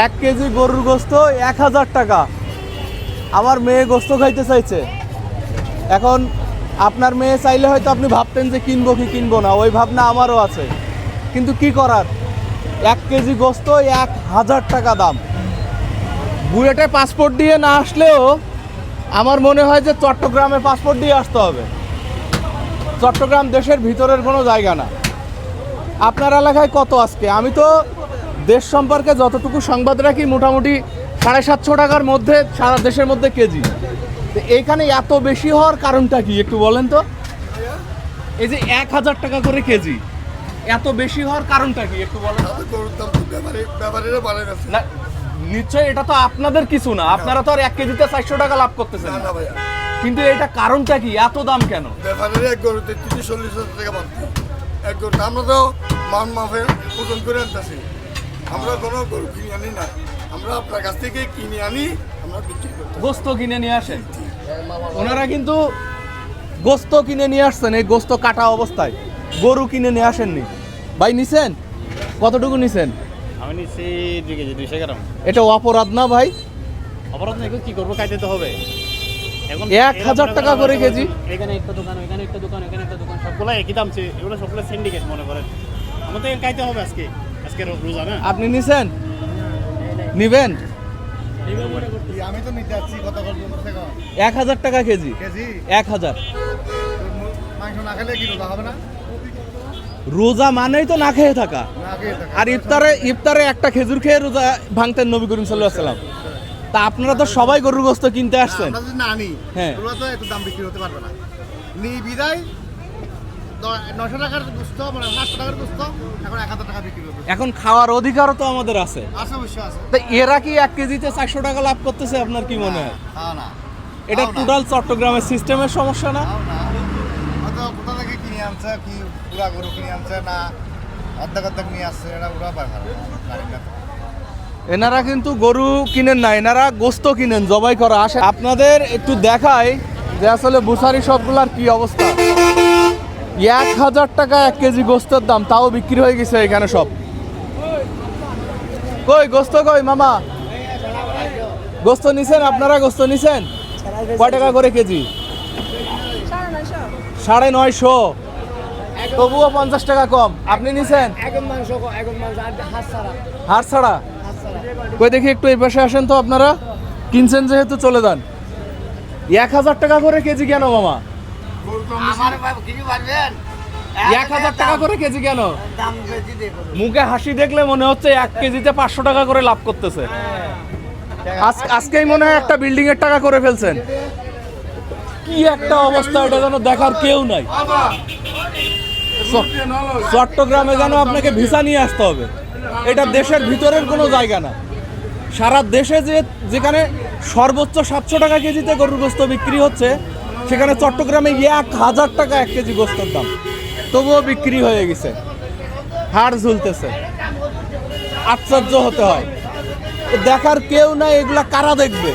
এক কেজি গরুর গোস্ত এক হাজার টাকা। আমার মেয়ে গোস্ত খাইতে চাইছে। এখন আপনার মেয়ে চাইলে হয়তো আপনি ভাবতেন যে কিনবো কি কিনবো না, ওই ভাবনা আমারও আছে। কিন্তু কি করার? এক কেজি গোস্ত এক হাজার টাকা দাম। বুয়েটে পাসপোর্ট দিয়ে না আসলেও আমার মনে হয় যে চট্টগ্রামে পাসপোর্ট দিয়ে আসতে হবে। চট্টগ্রাম দেশের ভিতরের কোনো জায়গা না। আপনার এলাকায় কত আজকে? আমি তো দেশ সম্পর্কে যতটুকু সংবাদ রাখি মোটামুটি সাড়ে সাতশো টাকার মধ্যে সারা দেশের মধ্যে কেজি। তো এইখানে এত বেশি হওয়ার কারণটা কি একটু বলেন তো? এই যে এক হাজার টাকা করে কেজি এত বেশি হওয়ার কারণটা কি একটু বলেন? না নিশ্চয়ই এটা তো আপনাদের কিছু না আপনারা তো আর এক কেজিতে চারশো টাকা লাভ করতেছেন না কিন্তু এটা কারণটা কি এত দাম কেন? ব্যাপারের এক গরুতে তিরিশ চল্লিশ হাজার টাকা বাড়তি। এক গরু আমরা তো মান মাফে ওজন করে আনতেছি। আমরা কোনো গরু কিনে আনি না আমরা আপনার কাছ থেকে কিনে আনি আমরা বিক্রি করতে গোস্ত কিনে নিয়ে আসেন। ওনারা কিন্তু গোস্ত কিনে নিয়ে আসছেন এই গোস্ত কাটা অবস্থায়। গরু কিনে নিয়ে আসেননি। ভাই নিছেন? কতটুকু নিছেন? আমি নিচ্ছি দুই কেজি দুইশো গ্রাম। এটা অপরাধ না ভাই? অপরাধ না কি করব খাইতে তো হবে। এখন এক হাজার টাকা করে কেজি? এখানে একটা দোকান ওইখানে একটা দোকান ওইখানে একটা দোকান সবগুলো একই দাম এগুলো সবগুলো সিন্ডিকেট মনে করেন। আমাদের খাইতে হবে আজকে। আজকে রোজা না? আপনি নিছেন? নিবেন? আমি তো নিতে যাচ্ছি কত এক হাজার টাকা কেজি। কেজি? এক হাজার। মাংস না খেলে কি রোজা হবে না? রোজা মানেই তো না খেয়ে থাকা। না খেয়ে থাকে। আর ইফতারে ইফতারে একটা খেজুর খেয়ে রোজা ভাঙতেন নবী করিম সাল্লাম। তা আপনারা তো সবাই গরুর গোস্ত কিনতে আসছেন। না আনি হ্যাঁ। তো একটু দাম বিক্রি হতে পারবে না। নি বিদায় নশো টাকার গুস্ত মানে পাঁচশো টাকার গুস্ত এখন এক হাজার টাকা বিক্রি হতে এখন খাওয়ার অধিকারও তো আমাদের আছে। আছে অবশ্যই আছে। তা এরা কি এক কেজিতে চারশো টাকা লাভ করতেছে আপনার কি মনে হয়? না এটা টোটাল চট্টগ্রামের সিস্টেমের সমস্যা না? হয়তো কোথা থেকে কিনে আনছে কি পুরা গরু কিনে আনছে না অর্ধেক অর্ধেক নিয়ে আসছে এটা। এনারা কিন্তু গরু কিনেন না এনারা গোস্ত কিনেন জবাই করা আসে। আপনাদের একটু দেখায় যে আসলে বুসারি সবগুলার কি অবস্থা। এক হাজার টাকা এক কেজি গোস্তের দাম, তাও বিক্রি হয়ে গেছে এখানে সব। কই, গোস্ত কই, মামা? গোস্ত নিছেন আপনারা? গোস্ত নিছেন? কয় টাকা করে কেজি? সাড়ে নয়শো। তবুও পঞ্চাশ টাকা কম। আপনি নিছেন? হার ছাড়া। কই, দেখি একটু এই পাশে আসেন তো আপনারা। কিনছেন যেহেতু চলে যান। এক হাজার টাকা করে কেজি কেন, মামা? আমার কিছু পারবেন এক হাজার টাকা করে কেজি কেন? মুখে হাসি দেখলে মনে হচ্ছে এক কেজিতে পাঁচশো টাকা করে লাভ করতেছে। আজ- আজকেই মনে হয় একটা বিল্ডিং এর টাকা করে ফেলছেন। কি একটা অবস্থা এটা যেন দেখার কেউ নাই। চট্টগ্রামে যেন আপনাকে ভিসা নিয়ে আসতে হবে। এটা দেশের ভিতরের কোনো জায়গা না। সারা দেশে যে যেখানে সর্বোচ্চ সাতশো টাকা কেজিতে গরুর গোস্ত বিক্রি হচ্ছে সেখানে চট্টগ্রামে এক হাজার টাকা এক কেজি গোস্তের দাম। তবুও বিক্রি হয়ে গেছে। হাড় ঝুলতেছে। আশ্চর্য হতে হয়। দেখার কেউ না এগুলা কারা দেখবে?